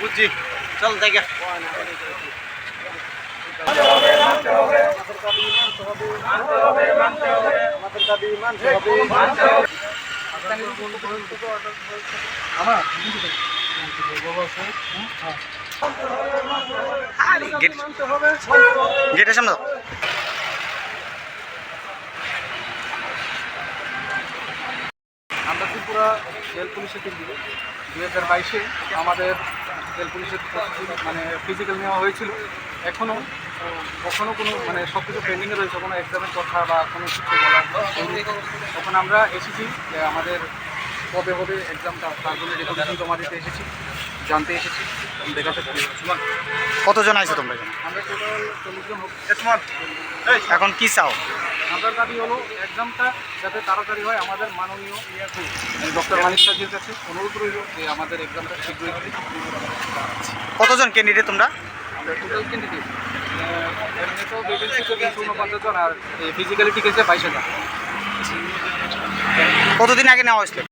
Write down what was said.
বুঝছি। চল দেখা। আমার গেটের সামনে। আমরা ত্রিপুরা রেল পুলিশের দিক থেকে দুই হাজার বাইশে আমাদের রেল পুলিশের মানে ফিজিক্যাল নেওয়া হয়েছিল। এখনও কখনও কোনো মানে সব কিছু পেন্ডিংয়ে রয়েছে, কোনো এক্সামের কথা বা কোনো কিছু বলা তখন আমরা এসেছি যে আমাদের কবে হবে এক্সামটা তার জন্য রেকর্ডিং জমা দিতে এসেছি, জানতে এসেছি। দেখাতে কতজন আছে তোমরা এখানে? আমরা টোটাল চল্লিশ জন হোক এখন কি চাও? আমাদের দাবি হলো এক্সামটা যাতে তাড়াতাড়ি হয় আমাদের মাননীয় ডক্টর মানিক সাহেবের কাছে অনুরোধ রইল যে আমাদের এক্সামটা শীঘ্রই। কতজন ক্যান্ডিডেট তোমরা? আমরা টোটাল ক্যান্ডিডেট এমনিতেও ভ্যাকেন্সি তিনশো উনপঞ্চাশ জন আর ফিজিক্যালিটি কেসে বাইশ হাজার। কতদিন আগে নেওয়া হয়েছিল?